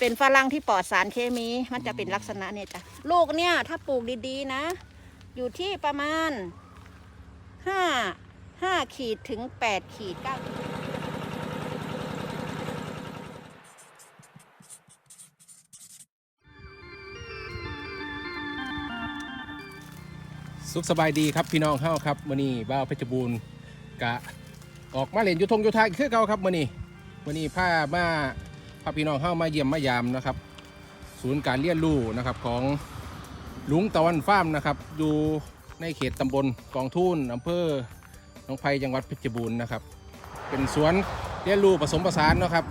เป็นฝรั่งที่ปลอดสารเคมีมันจะเป็นลักษณะเนี่ยจ้ะลูกเนี่ยถ้าปลูกดีๆนะ อยู่ที่ประมาณห้าห้าขีดถึงแปดขีดเก้าขีดสุขสบายดีครับพี่น้องเฮาครับมือนี้บ่าวเพชรบูรณ์กะออกมาเล่นอยุทงยุทธาคือเก่าครับมือนี้มื้อนี้พามา พาพี่น้องเฮามาเยี่ยมมายามนะครับ ศูนย์การเรียนรู้นะครับของลุงตะวันฟาร์มนะครับ อยู่ในเขตตำบลกองทุ่นอำเภอหนองไผ่จังหวัดเพชรบูรณ์นะครับ เป็นสวนเรียนรู้ผสมผสานนะครับ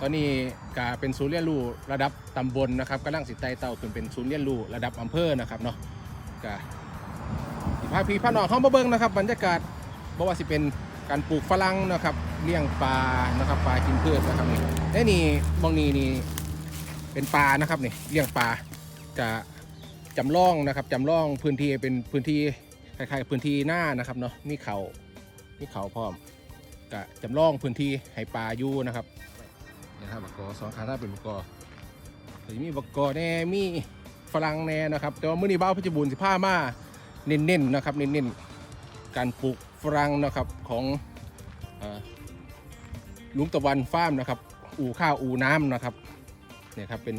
ตอนนี้ก็เป็นศูนย์เรียนรู้ระดับตำบลนะครับกำลังสิไตเต้าขึ้นเป็นศูนย์เรียนรู้ระดับอำเภอนะครับเนาะก็พาพี่พาน้องเข้ามาเบิ่งนะครับ บรรยากาศบ่ว่าสิเป็นการปลูกฝรั่งนะครับ เลี้ยงปลานะครับปลากินพืชนะครับนี่ไอ้นี่มองนี่นี่เป็นปลานะครับนี่เลี้ยงปลาจะจำลองนะครับจำลองพื้นที่เป็นพื้นที่คล้ายๆพื้นที่หน้านะครับเนาะมีเขามีเขาพร้อมก็จำลองพื้นที่ให้ปลาอยู่นะครับนี่นะครับบกอสองขาหน้าเป็นบกกอแต่มีบกอแน่มีฝรั่งแน่นะครับแต่ว่ามื้อนี้บ้าวเพชรบูรณ์สิพามาเน้นๆนะครับเน้นๆการปลูกฝรั่งนะครับของ ลุงตะวันฟาร์มนะครับ อู่ข้าวอู่น้ำนะครับเนี่ยครับเป็น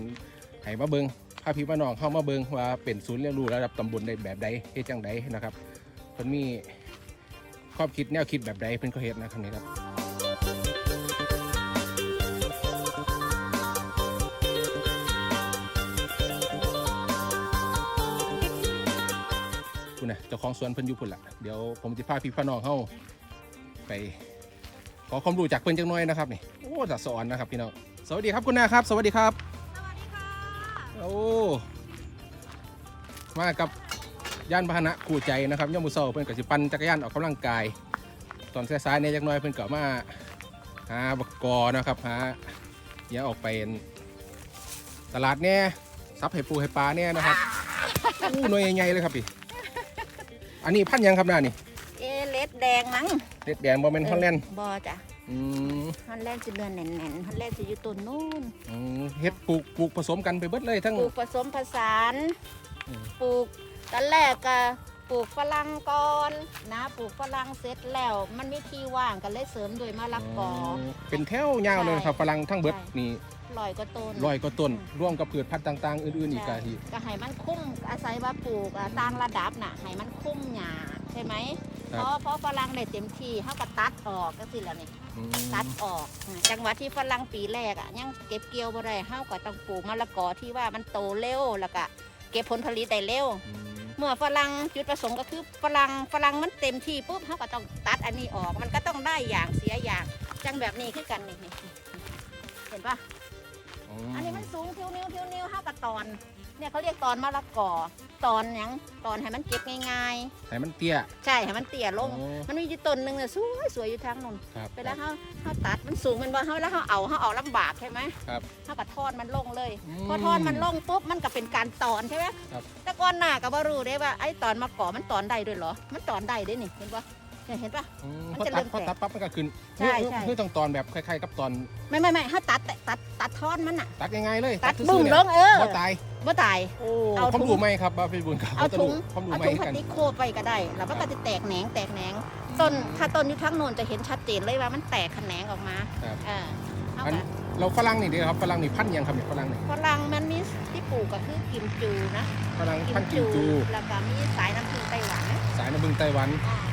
ไห้มาเบิงพาพี่มาน้องเข้ามาเบิงว่าเป็นศูนย์เรียนรู้ระดับตำบลได้แบบใดเฮ็ดจังใดนะครับเพิ่นมีความคิดแนวคิดแบบใดเพิ่นก็เฮ็ดนะครับนี่ครับคุณนะเจ้าของสวนเพิ่นอยู่พุ่นละเดี๋ยวผมจะพาพี่พาน้องเข้าไป ขอความรู้จากเพิ่นจังน้อยนะครับนี่โอ้จะสอนนะครับพี่น้องสวัสดีครับคุณนาครับ สวัสดีครับ สวัสดีค่ะ โอ้มากับย่านพาหนะคู่ใจนะครับย่อมมือเศร้าเพิ่นกับสิปั่นจักรยานออกกำลังกาย ตอนสายๆเนี่ยจักหน้อยเพิ่นก็มาหาบักกอนะครับหาเดี๋ยวออกไปตลาดเนี่ยซับให้ปูให้ปลาเนี่ยนะครับอู้หน่วยใหญ่ๆเลยครับพี่อันนี้พันธุ์หยังครับหน้านี่เอเลสแดงมั้ง เด็ดแดนบอเป็นฮอลแลนด์บอจ้ะอืมฮอลแลนด์จะเนื้อแน่นๆฮอลแลนด์จะอยู่ต้นนู่นอืมเฮ็ดปลูกปลูกผสมกันไปเบิดเลยทั้ง ปลูกผสมผสานอืม ปลูกตอนแรกก็ปลูกฝรั่งก่อนนะปลูกฝรั่งเสร็จแล้ว มันมีที่ว่างก็เลยเสริมด้วยมะละกอ เป็นแถวยาวเลยนะครับฝรั่งทั้งเบิดนี่ลอยก็ต้น ร้อยก็ต้นร่วมกับพืชพันธุ์ต่าง ๆ อื่นๆอีกกะทีก็ให้มันคุ้มอาศัยว่าปลูกอะต่างระดับน่ะให้มันคุ้มหญ้าใช่ไหม คเพรับราะเพราะฝรั่งได้เต็มที่เขาก็ตัดออกก็สิแล้วนี่อืมตัดออกอะจังหวะที่ฝรั่งปีแรกอะยังเก็บเกี่ยวบ่ได้เฮาก็ต้องปลูกมะละกอที่ว่ามันโตเร็วแล้วก็เก็บผลผลิตได้เร็ว อืมเมื่อฝรั่งจุดประสงค์ก็คือฝรั่งฝรั่งมันเต็มที่ปุ๊บเขาก็ต้องตัดอันนี้ออก มันก็ต้องได้อย่างเสียอย่างจังแบบนี้คือกันนี่นี่นี่เห็นปะอันนี้มันสูงพิวนิ้วพิวนิ้วห้ากับตอน เนี่ยเขาเรียกตอนมะละกอตอนหยังตอนให้มันเก็บง่ายให้มันเตี้ย ๆ ใช่ให้มันเตี่ยลงอ๋อมันมีอยู่ต้นหนึ่งเนี่ยสวยสวยอยู่ทางนู้นครับเวลาเขาเขาตัดมันสูงมันบ่เขาแล้วเขาเอาเขาเอาลำบากใช่ไหมครับเขาก็ทอดมันลงเลย ม พอทอดมันลงปุ๊บมันก็เป็นการตอนใช่ไหมครับ แต่ก่อนหน้าก็บ่รู้ได้ว่าไอ้ตอนมาก่อมันตอนได้ด้วยเหรอ มันตอนได้ด้วยนี่เห็นปะ เนี่ยเห็นปะ อืมมันพอจะตัดเริ่มพอตัดปั๊บมันก็ขึ้นใช่ใช่เพื่อต้องตอนแบบคล้ายๆกับตอนไม่ไม่ไม่ถ้าตัดแต่ตัดตัดทอดมันอะ ตัดง่ายๆเลยตัดซื่บึ้อมๆเนี่ยลงเออบ่ตายบ่ตาย โอ้เอาความถุงรู้ไหมครับบ้าพี่บุญครับเอาถุงความรู้เอาไหมถุงพให้ลากันสติกโคบไปก็ได้ แล้วมันก็จะแตกแหนงแตกแหนง ต้นถ้าต้นอยู่ทั้งโน้นจะเห็นชัดเจนเลยว่ามันแตกแขนงออกมาครับ เออเอาอันแบบเราฝรั่งนี่เดียวครับฝรั่งนี่พันธุ์หยังครับเนี่ยฝรั่งนี่ฝรั่งมันมีที่ปลูกก็คือกิมจูนะฝรั่งพันธุ์กิมจู แล้วก็มีสายน้ำผึ้งไต้หวันนะสายน้ำบึงไต้หวันมัน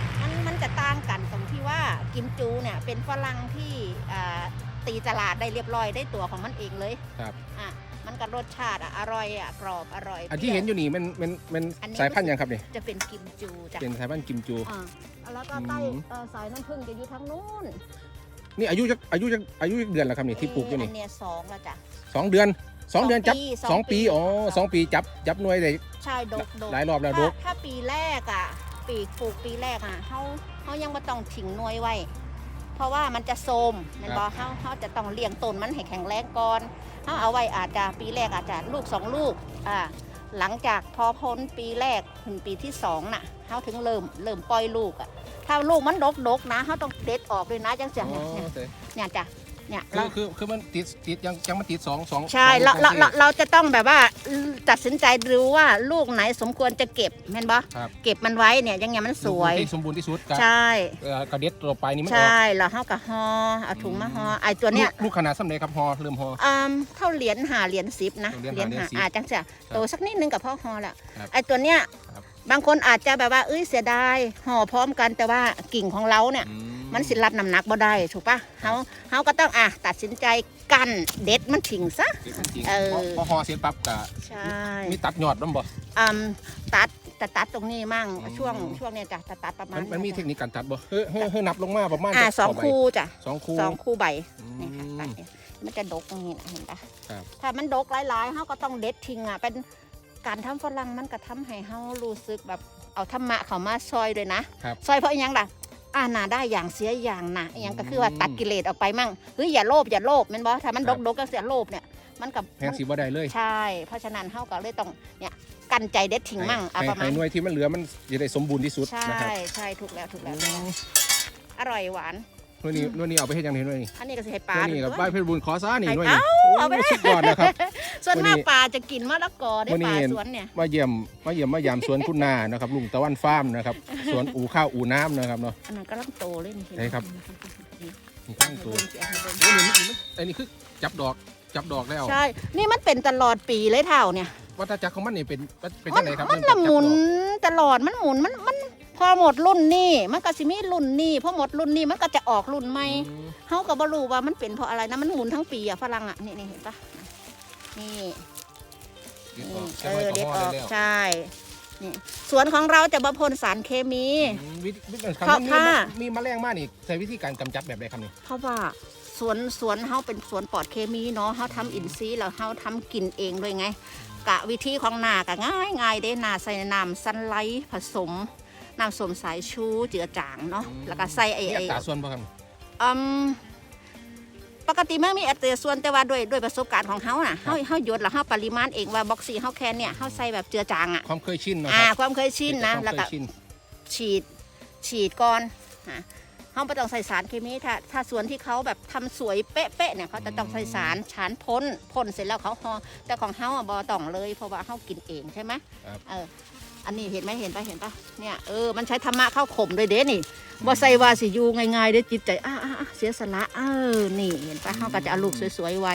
มันจะต่างกันตรงที่ว่ากิมจูเนี่ยเป็นฝรั่งที่อ่าตีตลาดได้เรียบร้อยได้ตัวของมันเองเลยครับ อะมันก็รสชาติอะอร่อยอะกรอบอร่อยอันที่เห็นอยู่นี่มันมันมันอันนี้ สายพันธุ์หยังครับเนี่ยจะเป็นกิมจูจ้ะเป็นสายพันธุ์กิมจู อ่าแล้วก็ใต้อืม เอ่อสายน้ำผึ้งจะอยู่ทางนู้นนี่อายุจะอายุจะอายุจักเดือนแล้วครับนี่ที่ปลูกอยู่อันี่นเนี้ยสองแล้วจ้ะ สองเดือนสองเดือนจับสสอองงปีปีอ๋อสสอองงปีจับจับหน่วยได้ ใช่ดกดกหลายรอบแล้วดถ้ากถ้าปีแรกอะ ปีปลูกปีแรกอะเขาเขายังไม่ต้องถิงหน่วยไว้ เพราะว่ามันจะโทรมแมันบอกเขาเขาจะต้องเลี้ยงต้นมันให้แข็งแรงก่อนเขาเอาไว้อาจจะปีแรกอาจจะลูกสองลูกอ่าหลังจากพอพ้นปีแรกถึงปีที่สองน่ะเขาถึงเริ่มเริ่มปล่อยลูกอะถ้าลูกมันดกดกๆนะเขาต้องเด็ดออกเลยนะจังเสียอ๋อเนี่ยเนี่ยโอเคเนี่ยจ้ะ เนี่ยคืเราอคือคือมันติดติดยังยังมันติดสองสองใช่สองเราเราสองเราเราจะต้องแบบว่าตัดสินใจดูว่าลูกไหนสมควรจะเก็บแม่นบ่ครับเก็บมันไว้เนี่ยยังไงมันสวยลูกที่สมบูรณ์ที่สุดกับใช่เอ่อกระเด็ดตัวไปนี่มันออก ใช่เราเฮากับฮอเอาถุงมาฮอไอตัวเนี้ย ลูกลูกขนาดสำเร็จครับฮอเริ่มฮอ อืมเท่าเหรียญหาเหรียญสิบนะเหรียญหาเหรียญสิบอาจจังจะโตสักนิดนึงกับพ่อฮอละครับไอตัวเนี้ยครับ บางคนอาจจะแบบว่าเอ้ยเสียดายห่อพร้อมกันแต่ว่ากิ่งของเราเนี่ย อืมั นสิรับน้ำหนักบ่ได้ถูกปะเฮาเฮาก็ต้องอะตัดสินใจกันเด็ดมันทิ้งซะติดมันจริงเออพอพอฮอเสร็จปั๊บก็ใช่มีตัดยอดน้ำบ่อืมตัดแต่ตัดตรงนี้มั่งอืมช่วงช่วงเนี้ยจ้ะตัดตัดประมาณมันมันมีเทคนิคการตัดบ่เฮ้ยเฮ้ยเฮ้ยนับลงมาประมาณอ่าจักสองใบคู่จ้ะสองคู่สองคู่ใบอืนี่ค่ะตัดมเนี่ยมันจะดกอย่างนี้นะเห็นปะครับถ้ามันดกหลายๆเฮาก็ต้องเด็ดทิ้งอะเป็นการทำฝรั่งมันก็ทำให้เฮารู้สึกแบบเอาธรรมะเข้ามาซอยด้วยนะครับซอยเพราะอหยังล่ะ อ่าหนาได้อย่างเสียอย่างหนะอหยังก็คือว่าอืมตัดกิเลสออกไปมั่งเฮ้ยอย่าโลภอย่าโลภแม่นบ่ถ้ามันคดรับ กดกก็เสียโลภเนี่ยมันกับแพงสิบ่ได้เลยใช่ เพราะฉะนั้นเฮาก็เลยต้องเนี่ยกันใจเด็ดทิ้งมั่งเอาให้ประมาให้ณหน่วยที่มันเหลือมันจะได้สมบูรณ์ที่สุดใช่นะครับใช่ถูกแล้วถูกอืแล้วมอร่อยหวานห น่วยนี้หน่วยนี้เอาไปเฮ็ดยังไงหน่วยนี้อันนี้ก็สิให้หปลาน่วยนี้กับด้วยบ้านเพชรบุญขอซ่านี่ให้หน่วยนี้เอาไปโอ้สุดยอดนะครับ ส่วนวันมานี้กปลาจะกินมะละกอได้วันนี้ปลาเห็นสวนเนี่ยมาเยี่ยมมาเยี่ยมมายามสวนคุณนานะครับลุงตะวันฟาร์มนะครับสวนอู่ข้าวอู่น้ำนะครับเนาะอันนั้นก็ลังโตเลยนี่เห็นไหนครับนี่นี่ข้างให้ตัวเบิ่งสิให้เบิ่งโอ้นี่มันมันอันนี้คือจับดอกจับดอกแล้วใช่ นี่มันเป็นตลอดปีเลยเท่าเนี่ยวัฏจักรของมันนี่เป็นเป็นมัยังไงครับมันเรื่องละจับหมุนดอกตลอดมันหมุนมันมัน พอหมดรุ่นนี่มันก็สิมีรุ่นนี่พอหมดรุ่นนี่มันก็จะออกรุ่นใหม่อืมเฮาก็บ่รู้ว่ามันเป็นเพราะอะไรนะมันหมุนทั้งปีอะฝรั่งอะนี่นี่เห็นปะนี่เด็ดอนี่อกเอจะไว้อกับเด็ดห่ออได้อกแล้วใช่นี่สวนของเราจะบ่พ่นสารเคมีอืมวิธีวิธีเพราะมันมีถ้ามีแมลงมากนี่ใช้วิธีการกำจัดแบบใดครับนี่เพราะว่าสวนสวนเฮาเป็นสวนปลอดเคมีเนาะเฮาทำอินทรีย์แล้วเฮาทำกินเองด้วยไงกะวิธีของนาก็ง่ายง่ายๆเด้นาใส่น้ำซันไลท์ผสม น้ำสมสายชูเจือจางเนาะแล้วก็ใส่ไอ้มีอัไอ้ตราส่วนป่ะครับอืมปกติมันมีอัตราส่วนแต่ว่าด้วยด้วยประสบการณ์ของเฮาน่ะเฮาเฮาหยดแล้วเฮาปริมาณเองว่าบ็อกซี่เฮาแค่เนี่ยเฮาใส่แบบเจือจางอะความเคยชินเนาะอ่าครับความเคยชินนะความแล้วเคก็ยชินฉีดฉีดก่อนอะเขาไม่ต้องใส่สารเคมีถ้าถ้าสวนที่เขาแบบทำสวยเป๊ะๆเนี่ยเขาจะต้องใส่สารฉานพ่นพ่นเสร็จแล้วเขาห่อแต่ของเขาอะบอต้องเลยเพราะว่าเขากินเองใช่ไหมครับเออ อันนี้เห็นไหมเห็นปะเห็นปะเนี่ยเออมันใช้ธรรมะเข้าข่มด้วยเด้นี่บ่ใส่ว่าสิอยูง่ายๆเด้จิตใจอะอะอะเสียสละเออนี่เห็นปะเขาก็จะเอาลูกสวยๆไว้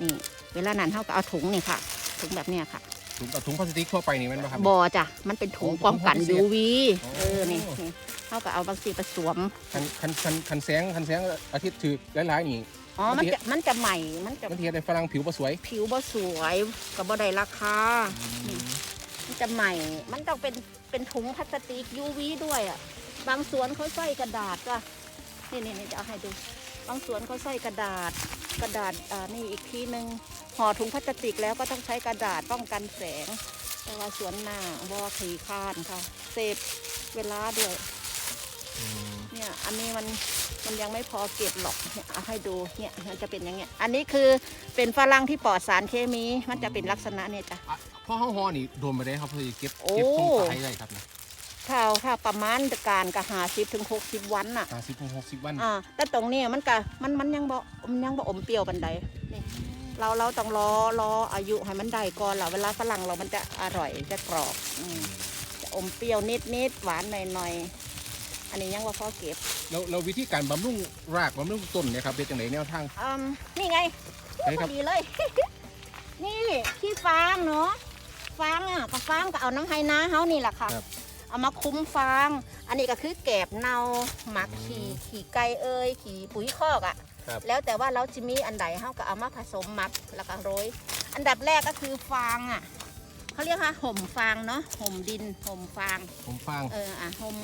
นี่ เวลานั้นเขาก็เอาถุงนี่ค่ะ ถุงแบบเนี้ยค่ะถุงกับถุงพลาสติกทั่วไปนี่แมันป่ะครับบอจ้ะมันเป็นถุงโอ้ป้องกันถุงพิเศษ UV โอ้เออนี่นี่เขาก็เอาบางสีไปสวมคันคันคันคันแสงคันแสงอาทิตย์ถือหลายๆนี่อ๋อ มัมันนจะ มันจะใหม่ มันจะบางทีได้ฝรั่งผิวบ่สวย ผิวบ่สวยกับบ่ได้ราคา มันจะใหม่ มันต้องเป็นเป็นถุงพลาสติก UV ด้วยอะ บางสวนเขาใส่กระดาษก็นี่นี่นี่จะเอาให้ดู บางสวนเขาใส่กระดาษ กระดาษอ่านี่อีกทีหนึ่งห่อถุงพลาสติกแล้วก็ต้องใช้กระดาษป้องกันแสง แต่ว่าสวนหน้าบ่ขีคร้านค่ะเซฟเวลาด้วย เนี่ย อันนี้มันมันยังไม่พอเก็บหรอกเนี่ยเอาให้ดูเนี่ยมันจะเป็นอย่างเงี้ย อันนี้คือเป็นฝรั่งที่ปลอดสารเคมี มันจะเป็นลักษณะเนี่ยจ้ะ อะพ่อห้องฮอนี่โดนไปได้ครับเพื่อเก็บโอ้ เก็บส่งขายได้ครับนะถ้าถ้าประมาณการกะหาสิบถึงหกสิบวันน่ะ ห้าสิบหกสิบวันอ่า แต่ตรงเนี้มันกะมันมันยังบ่มันยังบ่อมเปรี้ยวบันไดนี่เราเราต้องรอรออายุให้มันได้ก่อนล่ะเวลาฝรั่งเรามันจะอร่อยจะกรอบอืมจะอมเปรี้ยวนิดนิดๆหวานหน่อยหน่อยๆ อันนี้ยังว่าพอเก็บแล้วเราวิธีการบำรุงรากบำรุงต้นเนี่ยครับเป็นจังไหนแนวทาง อืมนี่ไงไหนพครัอบ ดีเลย นี่ขี้ฟางเนาะฟางอะกับฟางก็เอาน้ำไฮนาเฮานี่แหละค่ะ ครับ เอามาคุ้มฟาง อันนี้ก็คือแกบเนาหมักขี่ขี่ไก่เอ้ยขี่ปุ๋ยคอกอะ ครับ แล้วแต่ว่าเราจะมีอันใดเฮาก็เอามาผสมมัดแล้วก็โรย อันดับแรกก็คือฟางอะเขาเรียกว่าห่มฟางเนาะห่มดินห่มฟาง ผมฟังเอออะห่ม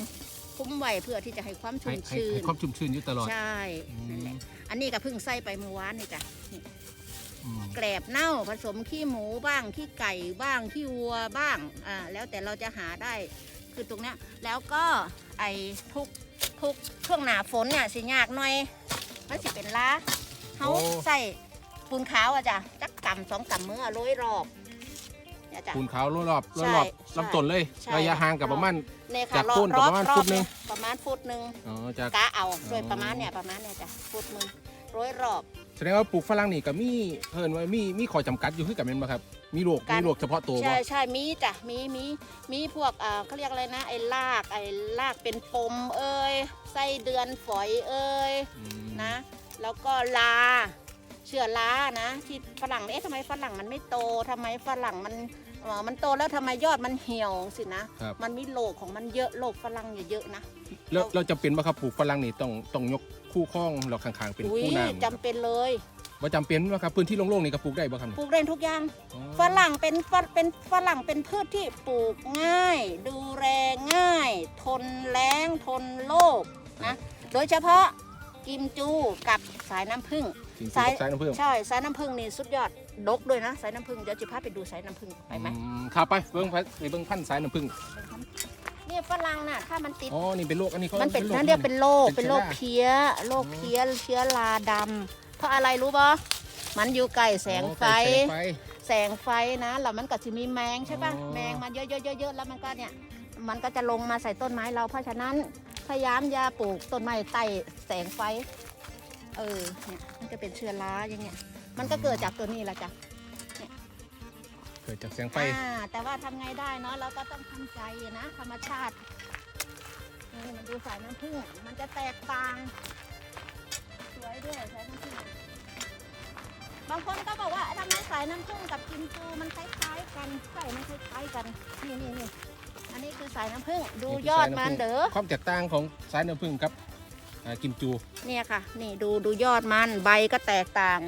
คุ้มไว้เพื่อที่จะให้ความให้ชุ่มให้ชื้ให้น ความชุ่มชื้นอยู่ตลอด ใช่อืนั่นแหมละอันนี้ก็เพิ่งใส่ไปเมื่อวานนี่จ้ะนี่อืมแกลบเน่าผสมขี้หมูบ้างขี้ไก่บ้างขี้วัวบ้างอ่าแล้วแต่เราจะหาได้คือตรงเนี้ยแล้วก็ไอ้ทุกทุกช่วงหนาฝนเนี่ยสิยากหน่อยมันสิเป็นล้าเขาใส่ปูนขาวอะจ้ะจักกำสองกำมือโรยรอบเนี่ยจ้ะปูนขาวรอบรอบใช่รอบใช่ลำต้นเลยใช่ระยะห่างกับประมาณ เนี่ยจาค่ะกโคนก็ประมาณรอบฟุตหนึ่งเยประมาณฟุตหนึ่งอ๋อจากกะเอาโดยประมาณเนี่ยประมาณเนี่ยจ้ะฟุตหนึงโร้อยรอบ แสดงว่าปลูกฝรั่งนี่ก็มีเพิ่นว่ามีมีข้อจำกัดอยู่คือกันแม่นบ่ครับ มีโรคการ มีโรคเฉพาะตัวบ่ใช่ใช่มีจ้ะมีมีมีพวกอ่าเขาเรียกอะไรนะไอ้ลากไอ้ลากเป็นปมเอ้ยไส้เดือนฝอยเอ้ยอืมนะแล้วก็ลาเชื้อรานะที่ฝรั่งเอ๊ะทำไมฝรั่งมันไม่โตทำไมฝรั่งมันเอ่อมันโตแล้วทำไมยอดมันเหี่ยวสินะ ครับ มันมีโรคของมันเยอะโรคฝรั่งเยอะๆนะ แล้วเราจำเป็นบ่ครับปลูกฝรั่งนี่ต้องต้องยกคู่ข้องแล้วข้างๆเป็นอุ้ยคู่น้ำจำเป็นเลย ว่าจำเป็นบ่ครับพื้นที่โล่งๆนี่ก็ปลูกได้บ่ครับปลูกได้ทุกอย่าง อ๋อฝรั่งเป็นฝเป็นฝรั่งเป็นพืชที่ปลูกง่าย ดูแลง่าย ทนแล้งทนโรคนะ โดยเฉพาะกิมจูกับสายน้ำผึ้ง จริงๆสายสายน้ำผึ้งใช่สายน้ำผึ้งนี่สุดยอด ดกด้วยนะสายน้ำผึ้งเดี๋ยวจะพาไปดูสายน้ำผึ้งไปไหมอืมครับไปเบิ่งไปไปเบิ่งพันธุ์สายน้ำผึ้งเนี่ยฝรั่งน่ะถ้ามันติด อ๋อ นี่เป็นโรคอันนี้เขามันเป็นโรคนั่นเรียกเป็นโรค เป็เป็นนเชื้โรอคราเพี้ย โรคอ๋อเพี้ย เชื้อราดำ เพราะอะไรรู้ปะมันอยู่ใกล้แสงไฟอ๋อแสงไฟ แสงไฟนะ แล้วมันก็จะมีแมงใช่ปะอ๋อแมงมันเยอะๆๆๆ แล้วมันก็เนี่ย มันก็จะลงมาใส่ต้นไม้เรา เพราะฉะนั้นพยายามอย่าปลูกต้นไม้ใต้แสงไฟ เออ เนี่ย มันจะเป็นเชื้อราอย่างเงี้ย มันก็เกิดจากตัวนี้แหละจ้ะเกิดจากแสงไฟอ่าแต่ว่าทำไงได้เนาะเราก็ต้องทำใจนะ ธรรมชาตินี่มันดูสายน้ำผึ้งมันจะแตกต่างสวยด้วยสายน้ำผึ้งบางคนก็บอกว่าทำไมสายน้ำผึ้งกับกิมจูมันคล้ายๆกันใช่มันคล้ายๆกันนี่นี่นี่อันนี้คือสายน้ำผึ้งดูยอดมันเด้อความแตกต่างของสายน้ำผึ้งกับอ่ากิมจู เนี่ยค่ะ นี่ดูดูยอดมันใบก็แตกต่าง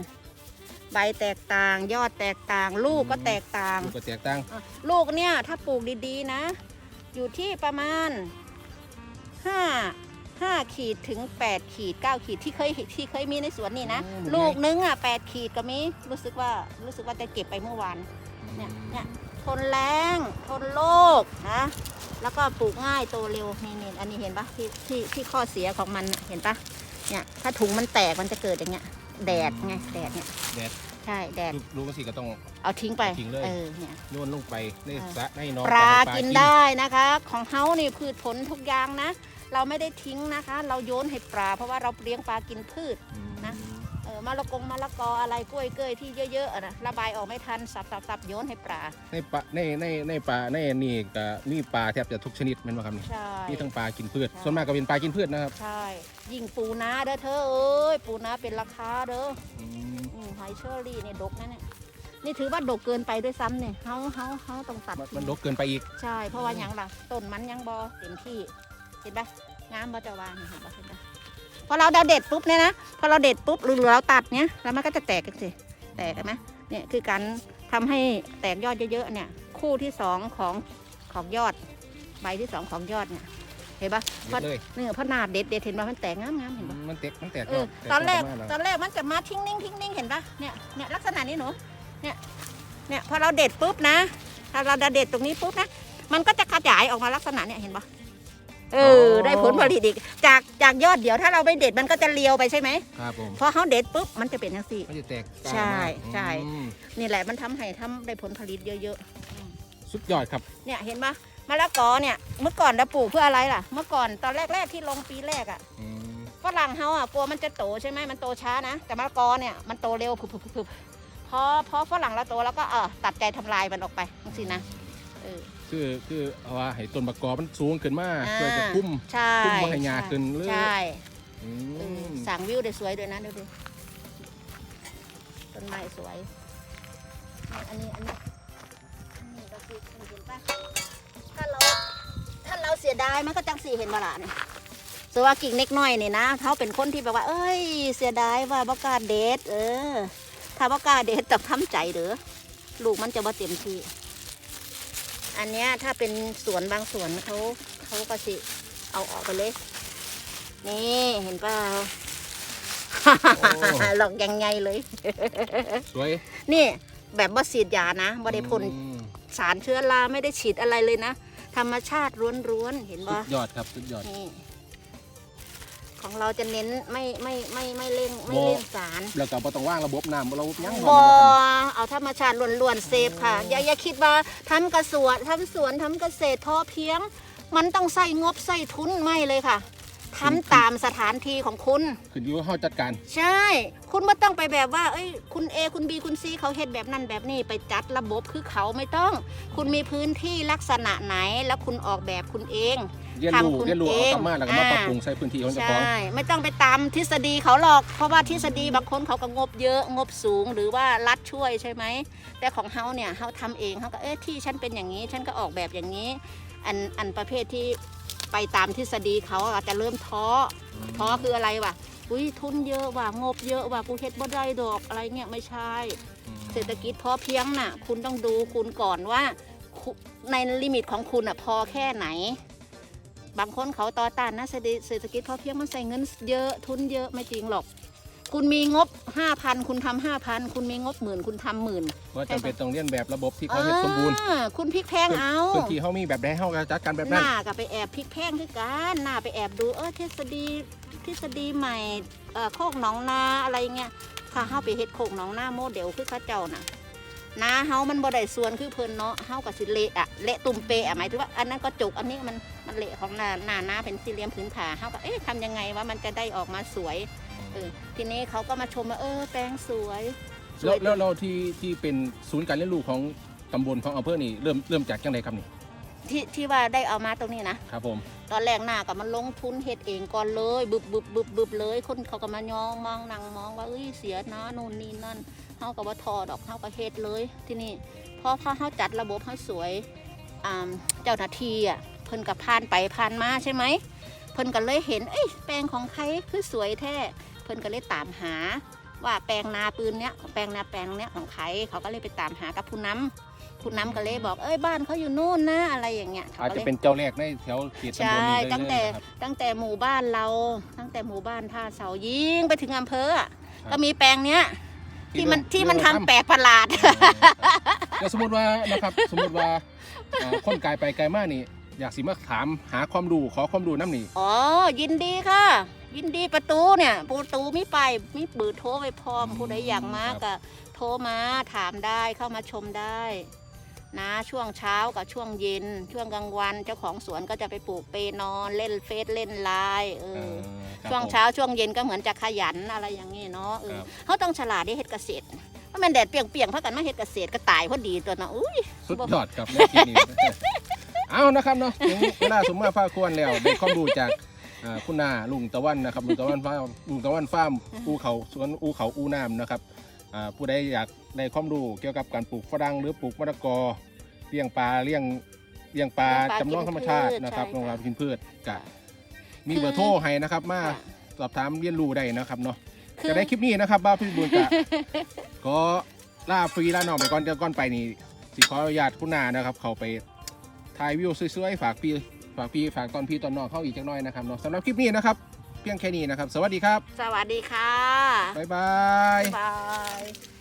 ใบแตกต่าง ยอดแตกต่าง ลูกก็แตกต่าง ลูกก็แตกต่างอะลูกเนี่ยถ้าปลูกดีๆนะ อยู่ที่ประมาณ5 5ขีดถึง8ขีด9ขีดที่เคยที่เคยมีในสวนนี่นะลูกนึงอะ8ขีดก็มีรู้สึกว่ารู้สึกว่าจะเก็บไปเมื่อวาน เนี่ยเนี่ยทนแรงทนโรคนะ แล้วก็ปลูกง่ายโตเร็วนี่นี่อันนี้เห็นปะที่ที่ที่ข้อเสียของมันน่ะเห็นปะเนี่ย ถ้าถุงมันแตกมันจะเกิดอย่างเงี้ย แดดไงแดดเนี่ยแดด ใช่แดดลูกลูกก็สิก็ต้อง เอาทิ้งไปทิ้งเลยเออเนี่ย โยนลงไปในอ่าสระในหนองปลาให้กินได้นะคะ ของเฮานี่พืชผลทุกอย่างนะ เราไม่ได้ทิ้งนะคะ เราโยนให้ปลาเพราะว่าเราเลี้ยงปลากินพืช อืมนะเออ มะละกงมะละกออะไรกล้วยเกยที่เยอะๆอะนะระบายออกไม่ทันสับสับสับโยนให้ปลาในปลาในในในปลาในนี่ก็มีปลาแทบจะทุกชนิดแม่นบ่ครับนี่ใช่ มีทั้งปลากินพืช ใช่ ส่วนมากก็เป็นปลากินพืชนะครับใช่ ยิ่งปูนาเด้อเธอเอ้ยปูนาเป็นราคาเด้ออืมอืมหอยเชอรี่นี่ดกนะเนี่ยนี่ถือว่าดกเกินไปด้วยซ้ำเนี่ยเฮาเฮาเฮาต้องตัดมันทิ้งมันรกเกินไปอีก ใช่เพราะว่าหยังล่ะต้นมันยังบอเต็มที่เห็นปะงามบอจะวางเห็นปะเห็นปะ พอเราเด็ดปุ๊บเนี่ยนะพอเราเด็ดปุ๊บหรือเราตัดเนี่ยแล้วมันก็จะแตกกันสิแตกกันไหมเนี่ยคือการทำให้แตกยอดเยอะๆเนี่ย คู่ที่สองของของยอด ใบที่สองของยอดเนี่ยเห็นปะเด็ดเลยเนี่ยพอหนาเด็ดเด็ดเห็นปะมันแตกงามๆเห็นปะมันแตกมันแตกเออแตอนแรกมาแล้วตอนแรกมันจะมาทิ้งนิ่งทิ้งนิ่งเห็นปะเนี่ยเนี่ยลักษณะนี้หนูเนี่ยเนี่ยพอเราเด็ดปุ๊บนะถ้าเราเด็ดตรงนี้ปุ๊บนะมันก็จะขยายออกมาลักษณะเนี่ยเห็นปะ เออ ได้ผลผลิตอีก จากจากยอดเดียวถ้าเราไม่เด็ดมันก็จะเลียวไปใช่ไหมครับผมพอเขาเด็ดปุ๊บมันจะเป็นอย่างสี่ มันจะแตกใช่กลางมากใช่ อืมนี่แหละมันทำให้ทำได้ผลผลิตเยอะสุดยอดครับ ๆ เนี่ยเห็นปะมะละกอเนี่ยเมื่อก่อนเราปลูกเพื่ออะไรล่ะ เมื่อก่อนตอนแรกๆที่ลงปีแรกอะอืมฝรั่งเขาอะกลัวมันจะโตใช่ไหมมันโตช้านะ แต่มะละกอเนี่ยมันโตเร็วผุบผุบผุบพอพอฝรั่งเราโตแล้วก็เออตัดใจทำลายมันออกไปจังสินะเออ คือคือเอาว่าให้ต้นมะกอมันสูงขึ้นมาอ่าเพื่อจะคุ้มใช่คุ้มบ่ให้หญ้าขึ้นหรือใช่อืเออมสั่งวิวได้สวยด้วยนะดูดิต้นไม้สวยนี่อันนี้อันนี้อันนี้เราคือเห็นปะถ้าเราถ้าเราเสียดายมันก็จังสีเห็นมาละเนี่ยสว่ากิ่งเล็กน้อยนี่นะเขาเป็นคนที่แบบว่า เอ้ย เสียดายว่าบกล้าเด็ดเออ ถ้าบกล้าเด็ดต้องทำใจเด้อลูกมันจะบ่เต็มที่ อันเนี้ยถ้าเป็นสวนบางสวนเขาเขาก็สิเอาออกไปเลย นี่เห็นเปล่าหลอกยังไงเลย สวย นี่แบบบ่ฉีดยานะบ่ได้พ่นอืมสารเชื้อราไม่ได้ฉีดอะไรเลยนะ ธรรมชาติล้วนๆเห็นสุบ่ดยอดครับสุดยอดนี่ ของเราจะเน้นไม่ไม่ไม่ไม่เร่งไม่บ่เร่งสารแล้วก็บ่ต้องว่างระบบน้ำระบบหยังบ่บ่มีนะครับเอาธรรมชาติล้วนๆเซฟค่ะอย่าอย่าคิดว่าทำกระสวนทำสวนทำเกษตรพอเพียง มันต้องใส่งบใส่ทุนไม่เลยค่ะ ทำตามสถานที่ของคุณ ขึ้นอยู่กับเฮาจัดการใช่ คุณไม่ต้องไปแบบว่า เอ้ย คุณ A คุณ B คุณ C เขาเฮ็ดแบบนั้นแบบนี้ ไปจัดระบบคือเขาไม่ต้อง คุณมีพื้นที่ลักษณะไหน แล้วคุณออกแบบคุณเองเรียนรู้ทำคุณเรียนรู้เอาเองกลับมาแล้วก็มาอ่าปรับปรุงใส่พื้นที่ของเจ้าของ ใช่ ไม่ต้องไปตามทฤษฎีเขาหรอก เพราะว่าทฤษฎีบางคนเขาก็งบเยอะ งบสูง หรือว่ารัฐช่วยใช่ไหม แต่ของเฮาเนี่ย เฮาทำเอง เฮาก็เอ๊ะที่ฉันเป็นอย่างนี้ ฉันก็ออกแบบอย่างนี้ อัน อันประเภทที่ ไปตามทฤษฎีเขาอาจจะเริ่มท้อท้อคืออะไรวะอุ้ยทุนเยอะว่ะงบเยอะว่ะกูเฮ็ดบ่ได้ดอกอะไรเงี้ยไม่ใช่ เศรษฐกิจพอเพียงน่ะ คุณต้องดูคุณก่อนว่าคุในลิมิตของคุณอะพอแค่ไหน บางคนเขาต่อต้านนะเศรษฐกิจเศรษฐกิจพอเพียงมันใส่เงินเยอะทุนเยอะไม่จริงหรอก คุณมีงบ5,000คุณทำ5,000คุณมีงบหมื่นคุณทำหมื่นว่าจำเป็นต้องเรียนแบบระบบที่เขาเฮ็ดสมบูรณ์อ่าคุณพลิกแพงเอาพื้นที่เฮามีแบบใดเฮาก็จัดการแบบหนั้น น้าก็ไปแอบพลิกแพงคือกันหน้าไปแอบดูเออทฤษฎีทฤษฎีใหม่เอ่อโคกหนองนาอะไรเงี้ยถ้าเฮาไปเฮ็ดโคกหนองนาโมเดลคือเข้าเจ้าน่ะนาเฮามันบ่ได้ส่วนคือเพิ่นเนาะเฮาก็สิเละอะเละตุ่มเปะอะหมายถึงว่าอันนั้นก็จุกอันนี้มันมันเละของนาหน้านาเป็นสี่เหลี่ยมผืนผ่าเฮาก็เอ๊ะทำยังไงว่ามันจะได้ออกมาสวย เออทีนี้เขาก็มาชมว่าเออแปลงสวยสแล้ววยแล้วเราที่ที่เป็นศูนย์การเรียนรู้ของตำบลของอำเภอนี่เริ่มเริ่มจากจังไดครับนี่ที่ที่ว่าได้เอามาตรงนี้นะ ครับผมตอนแรกหน้าก็มันลงทุนเฮ็ดเองก่อนเลยบึบบึบบึบบึบเลยคนเขาก็มายองมองนั่งมองว่าเอ้ยเสียนะนู่นนี่นั่นเฮาก็บ่ทอดอกเฮาก็เฮ็ดเลย ที่นี่พอพอเฮาจัดระบบเฮาสวยอ่าเจ้าหน้าที่อะเพิ่นก็ผ่านไปผ่านมาใช่ไหมเพิ่นก็เลยเห็นเอ้ยแปลงของใครคือสวยแท้เพิ่นก็เลยตามหา ว่าแปลงนาปืนเนี้ยแปลงนาแปลงเนี้ยของใครเขาก็เลยไปตามหากับผู้นำผู้นำก็เลยบอกเอ้ยบ้านเขาอยู่นู่นนะอะไรอย่างเงี้ยเขาอาจก็จะเลยเป็นเจ้าแรกในแถวเขตตำบลใช่นี้ได้ตั้งเลแต่ยนะครับตั้งแต่หมู่บ้านเรา ตั้งแต่หมู่บ้านท่าเสายิงไปถึงอำเภออะครับก็มีแปลงเนี้ยที่มันที่ที่เริ่มมันเริ่ทำมทำแปลกประหลาดแล้วสมมติว่านะครับสมมติว่าเอ่อคนไกลไปไกลมานี่ อยากสิมาถามหาความรู้ขอความรู้น้ำนี่อ๋อ ยินดีค่ะ ยินดีประตูเนี่ย ประตูมีไปายมีเบือร์โทรไปพร้อมผู้ใดอยากมาก็โทรมาถามได้เข้ามาชมได้ นะ ช่วงเช้ากับช่วงเย็น ช่วงกลางวันเจ้าของสวนก็จะไปปลูกเปนอนเล่นเฟซเล่นไลน์เอเออ อครับช่วงผมเช้าช่วงเย็นก็เหมือนจะขยันอะไรอย่างนี้เนาะเอคอรับ เขาต้องฉลาดได้เฮ็ดเกษตรเพราะมันแดดเปรียงๆเพราะกันมาเฮ็ดเกษตรก็ตายพอดีตัวเนาะอุ้ยสุดยอดครับในที่นี้ เอานะครับเนาะถึงเวลาสมมาภาคควรแล้วได้ความรู้จากอ่าคุณนาลุงตะวันนะครับลุงตะวันฟาร์มลุงตะวันฟาร์มอูเขาสวนอูเขาอูน้ำนะครับอ่าผู้ใดอยากได้ความรู้เกี่ยวกับการปลูกฝรั่งหรือปลูกมะละกอเลี้ยงปลาเลี้ยงเลี้ยงปลาจำลองธรรมชาตินะครับโรงงานกินพืชกะมีเบอร์โทรให้นะครับ มาสอบถามเรียนรู้ได้นะครับเนาะ คือจะได้คลิปนี้นะครับบ้าพี่บุญกะ ก็ล่าฟรีล่าหนองไปก่อนเดี๋ยวก่อนไปนี่สิขออนุญาตคุณนานะครับ เขาไป ถ่ายวิวสวยๆ ฝากพี่ฝากพี่ฝากตอนพี่ตอนน้องเข้าอีกจักหน่อยนะครับเนาะสำหรับคลิปนี้นะครับ เพียงแค่นี้นะครับ สวัสดีครับ สวัสดีค่ะ บ๊ายบาย บ๊ายบาย